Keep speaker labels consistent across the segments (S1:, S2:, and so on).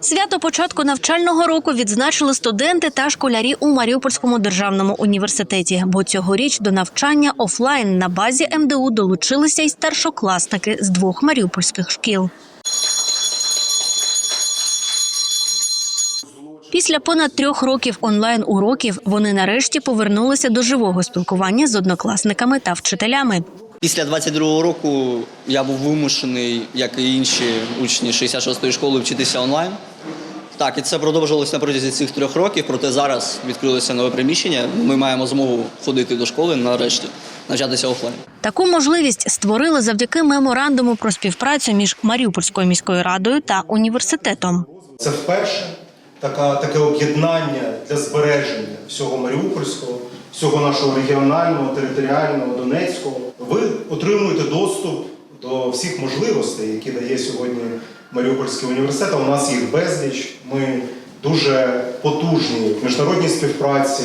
S1: Свято початку навчального року відзначили студенти та школярі у Маріупольському державному університеті. Бо цьогоріч до навчання офлайн на базі МДУ долучилися й старшокласники з двох маріупольських шкіл. Після понад трьох років онлайн уроків вони нарешті повернулися до живого спілкування з однокласниками та вчителями.
S2: Після 22-го року я був вимушений, як і інші учні 66-ї школи, вчитися онлайн. Так, і це продовжувалося на протязі цих трьох років, проте зараз відкрилося нове приміщення. Ми маємо змогу ходити до школи нарешті, навчатися офлайн.
S1: Таку можливість створили завдяки меморандуму про співпрацю між Маріупольською міською радою та університетом.
S3: Це вперше така, таке об'єднання для збереження всього Маріупольського, всього нашого регіонального, територіального, Донецького. Отримуєте доступ до всіх можливостей, які дає сьогодні Маріупольський університет. У нас їх безліч. Ми дуже потужні в міжнародній співпраці.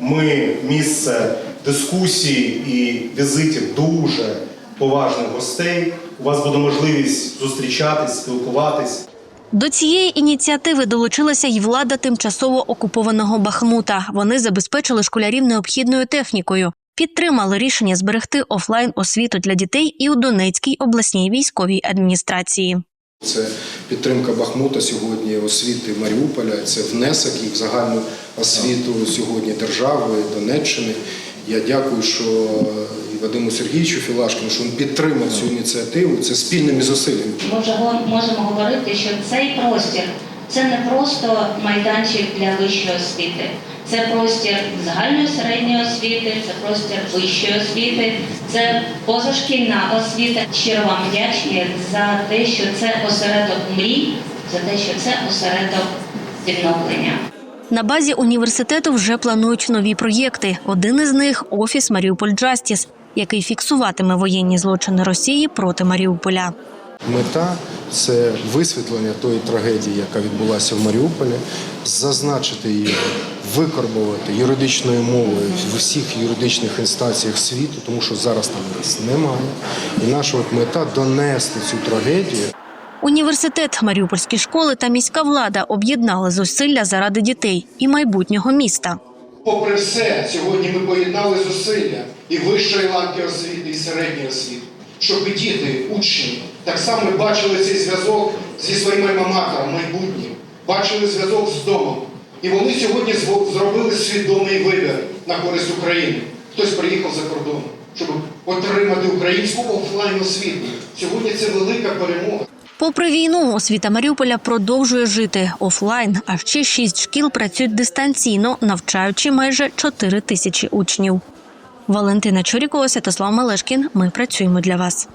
S3: Ми місце дискусій і візитів дуже поважних гостей. У вас буде можливість зустрічатись, спілкуватись.
S1: До цієї ініціативи долучилася й влада тимчасово окупованого Бахмута. Вони забезпечили школярів необхідною технікою. Підтримали рішення зберегти офлайн освіту для дітей і у Донецькій обласній військовій адміністрації.
S4: Це підтримка Бахмута сьогодні освіти Маріуполя, це внесок і в загальну освіту сьогодні держави, Донеччини. Я дякую, що і Вадиму Сергійовичу Філашкіну, що він підтримав цю ініціативу. Це спільними зусиллями.
S5: Го- можемо говорити, що цей простір це не просто майданчик для вищої освіти, це простір загальної середньої освіти, це простір вищої освіти, це позашкільна освіта. Щиро вам вдячні за те, що це осередок мрій, за те, що це осередок відновлення.
S1: На базі університету вже планують нові проєкти. Один із них офіс Маріуполь Джастіс, який фіксуватиме воєнні злочини Росії проти Маріуполя.
S4: Мета це висвітлення тої трагедії, яка відбулася в Маріуполі, зазначити її, викорбувати юридичною мовою в усіх юридичних інстанціях світу, тому що зараз там нас немає. І наша от мета донести цю трагедію
S1: Університет, маріупольські школи та міська влада об'єднали зусилля заради дітей і майбутнього міста.
S6: Попри все, сьогодні ми поєднали зусилля і вищої ланки освіти, і середньої освіти, щоб діти, учні так само бачили цей зв'язок зі своїм альмаматором майбутнім, бачили зв'язок з домом. І вони сьогодні зробили свідомий вибір на користь України. Хтось приїхав за кордон, щоб отримати українську офлайн освіту. Сьогодні це велика перемога.
S1: Попри війну, освіта Маріуполя продовжує жити офлайн, а ще шість шкіл працюють дистанційно, навчаючи майже 4 тисячі учнів. Валентина Чурікова, Святослав Малешкін. Ми працюємо для вас.